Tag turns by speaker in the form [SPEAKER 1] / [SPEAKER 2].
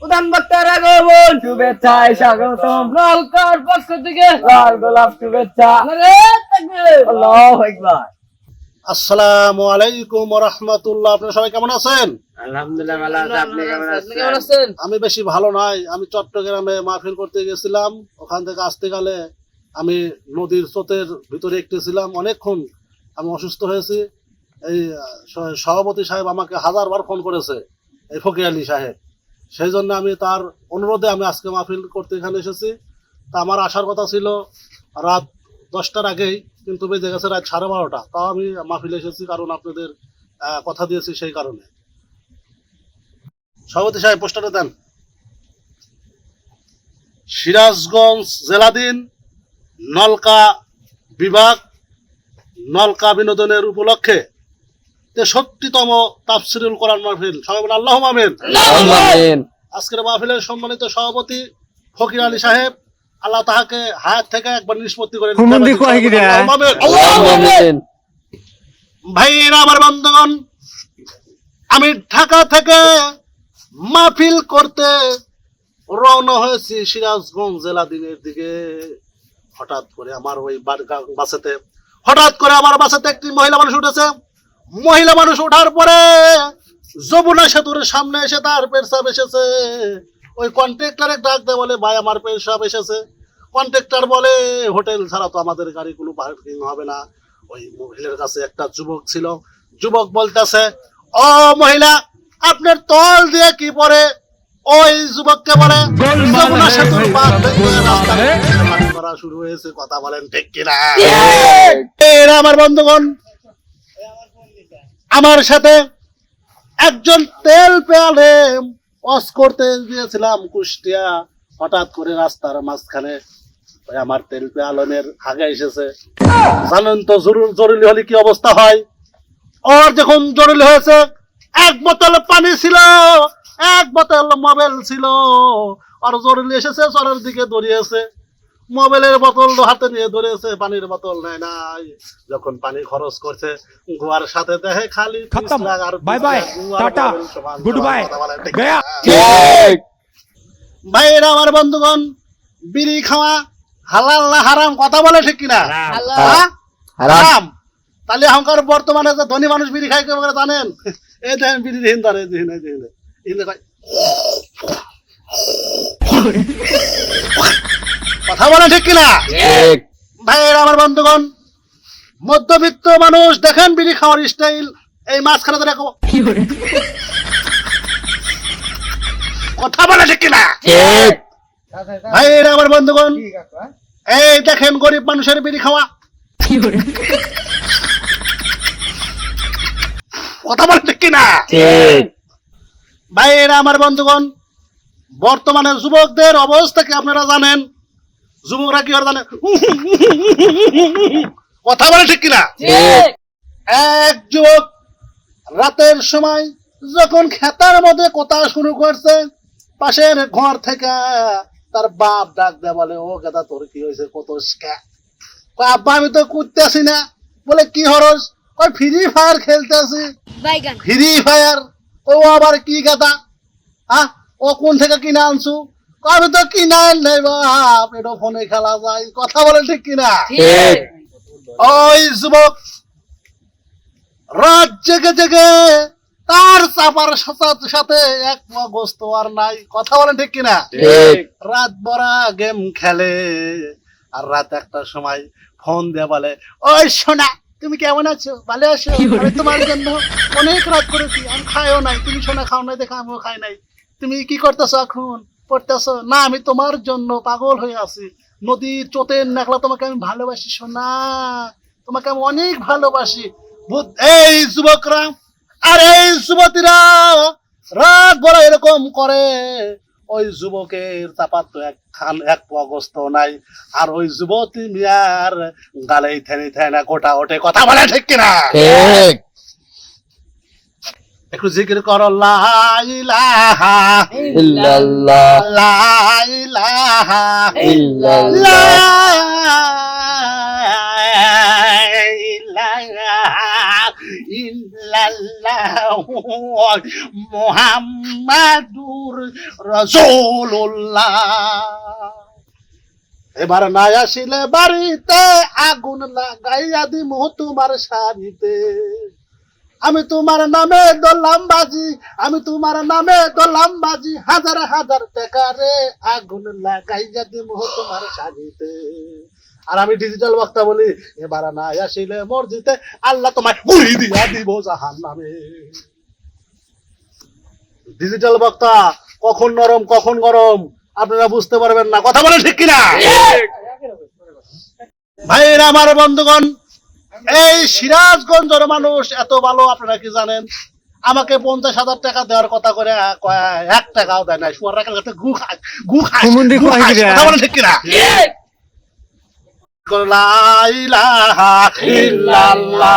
[SPEAKER 1] প্রধান বক্তার আগমন। শুভেচ্ছায় স্বাগতম। পক্ষ থেকে লাল গোলাপ শুভেচ্ছা। আল্লাহু আকবার।
[SPEAKER 2] আসসালামু আলাইকুম রহমতুল্লাহ। আপনারা সবাই কেমন আছেন?
[SPEAKER 1] আলহামদুলিল্লাহ ভালো আছি। আপনি কেমন আছেন?
[SPEAKER 2] আমি বেশি ভালো নাই। আমি চট্টগ্রামে মাহফিল করতে গেছিলাম। ওখান থেকে আসতে গেলে আমি নদীর স্রোতের ভিতরে একটু ছিলাম অনেকক্ষণ আমি অসুস্থ হয়েছি। এই সভাপতি সাহেব আমাকে হাজারবার ফোন করেছে। এই ফকির আলী সাহেব। সেই জন্য আমি তার অনুরোধে আমি আজকে মাহফিল করতে এখানে এসেছি। তা আমার আসার কথা ছিল রাত দশটার আগেই, কিন্তু বেজে গেছে রাত সাড়ে বারোটা। তাও আমি মাহফিলে এসেছি কারণ আপনাদের কথা দিয়েছি সেই কারণে। সভাপতি সাহেব পোস্টারে দেন। সিরাজগঞ্জ জেলাধীন নলকা বিভাগ নলকা বিনোদনের উপলক্ষে তেষট্টিতম তাফসিরুল কোরআন মাহফিল। সবাই বলে আল্লাহ মামিন
[SPEAKER 1] আমিন
[SPEAKER 2] আজকের মাহফিলের সম্মানিত সভাপতি ফকির আলী সাহেব আল্লাহ তাহাকে হায়াত থেকে একবার নিষ্পত্তি করে
[SPEAKER 3] হুমন্দি কয় কি রে?
[SPEAKER 2] আল্লাহুম্মা আমিন।
[SPEAKER 1] আমিন
[SPEAKER 2] ভাইরা আমার বন্ধুগণ আমি ঢাকা থেকে মাহফিল করতে রওনা হয়েছি সিরাজগঞ্জ জেলা দিনের দিকে। হঠাৎ করে আমার ওই বাসেতে হঠাৎ করে আমার বাসেতে একটি মহিলা মানুষ উঠেছে। মহিলা মানুষ ওঠার পরে যমুনা সেতুর সামনে এসে তার পেশাব এসেছে। ওই কন্ট্রাক্টরে ডাক দেয় বলে ভাই আমার পেশাব এসেছে। কন্ট্রাক্টর বলে হোটেল ছাড়া তো আমাদের গাড়িগুলো পার্কিং হবে না। ওই মহিলার কাছে একটা যুবক ছিল। যুবক বলতেছে ও মহিলা আপনার তল দিয়ে কি পরে ওই যুবককে বলে যমুনা সেতুর পার পানি ভরা শুরু হয়েছে। কথা বলেন ঠিক কিনা? এরা আমার বন্ধুগণ আমার সাথে একজন তেল পেয়ালে ওয়াশ করতে গিয়েছিলাম কুষ্টিয়া। হঠাৎ করে রাস্তার মাঝখানে আমার তেল পেয়ালনের আগে এসেছে। জানেন তো জরুরি হলে কি অবস্থা হয়? ওর যখন জরুরি হয়েছে, এক বোতল পানি ছিল, এক বোতল মোবাইল ছিল। আর জরুরি এসেছে, চরের দিকে দৌড়িয়েছে। মোবাইলের বোতল হাতে নিয়ে ধরেছে পানির বোতল নেয় নাই যখন পানি খরচ করছে গোয়ার সাথে দেখে খালি।
[SPEAKER 3] Bye bye. Tata. Good bye.
[SPEAKER 2] ভাইয়েরা আমার বন্ধুগণ বিড়ি খাওয়া হালাল না হারাম কথা বলে ঠিক কিনা হ্যাঁ? হারাম তাহলে এখনকার বর্তমানে যে ধনী মানুষ বিড়ি খাই করে জানেন এই দেখেন বিড়ি দিন ধরে দিন এই দিন দিন কথা বলে ঠিক কিনা?
[SPEAKER 1] ঠিক।
[SPEAKER 2] ভাইয়েরা আমার বন্ধুগণ মধ্যবিত্ত মানুষ দেখেন বিড়ি খাওয়ার স্টাইল এই মাঝখানে ধরে খাব। কথা বলে ঠিক কিনা?
[SPEAKER 1] ঠিক।
[SPEAKER 2] ভাইয়েরা আমার বন্ধুগণ এই দেখেন গরিব মানুষের বিড়ি খাওয়া। কথা বলে ঠিক কিনা?
[SPEAKER 1] ঠিক।
[SPEAKER 2] ভাইয়েরা আমার বন্ধুগণ বর্তমানে যুবকদের অবস্থা কি আপনারা জানেন? যুবকরা কি করে কথা বলে ঠিক কিনা? এক যুবক রাতের সময় যখন খেতার মধ্যে কথা শুরু করছে পাশের ঘর থেকে তার বাপ ডাক দেয় বলে ও গেদা তোর কি হয়েছে? কত আব্বা আমি তো করতেছি না। বলে কি হরস? ওই ফ্রি ফায়ার খেলতেছি। ফ্রি ফায়ার ও আবার কি গাদা? হ্যাঁ ও কোন থেকে কিনে আনছু? আমি তো কিনা নাই বাপ? এটা ফোনে খেলা যায় কথা বলে ঠিক কিনা? ওই যুবক রাত জেগে জেগে তার চাপার সাথে এক গোস্ত আর নাই কথা বলেন ঠিক কিনা? রাত বড়া গেম খেলে আর রাত একটার সময় ফোন দিয়ে বলে ওই সোনা তুমি কেমন আছো? ভালো আছো? আমি তোমার জন্য অনেক রাত করেছি আমি খাইও নাই তুমি সোনা খাও নাই দেখে আমিও খাই নাই। তুমি কি করতেছো এখন? পড়তেছো, না, আমি তোমার জন্য পাগল হয়ে আছি। নদীর চোতের নেকলা তোমাকে আমি ভালোবাসি, সোনা। তোমাকে আমি অনেক ভালোবাসি। এই যুবকরা, আর এই যুবতীরা রাত বড় এরকম করে। ওই যুবকের চাপাত তো এক খান, এক পগস্ত নাই। আর ওই যুবতী মিয়ার গালেই থেনে থেনা গোটা ওঠে। কথা বলে ঠিক কিনা?
[SPEAKER 1] ঠিক।
[SPEAKER 2] একটু জিকির করো মুহাম্মাদুর রসুল্লাহ এবার না আসিলে বাড়িতে আগুন লাগাইয়া দিম তোমার শাড়িতে। আমি তোমার নামে দোলাম বাজি আমি তোমার নামে দোলাম বাজি। হাজার হাজার টাকারে আগুন লাগাইয়া দিম তোমার শাড়িতে আর আমি ডিজিটাল বক্তা বলি এবার না আসিলে মসজিদে আল্লাহ তোমায় উড়ি দিয়া দিব জাহান নামে ডিজিটাল বক্তা কখন নরম কখন গরম? আপনারা বুঝতে পারবেন না। কথা বলে ঠিক কিনা? ভাইরা আমার বন্ধুগণ এই সিরাজগঞ্জের মানুষ এত ভালো আপনারা কি জানেন? আমাকে পঞ্চাশ হাজার টাকা দেওয়ার কথা করে এক টাকাও দেয় না শুয়ার রাখার কাছে গু খায় গু খায় বলে ঠিক কিনা? ইল্লাল্লাহ,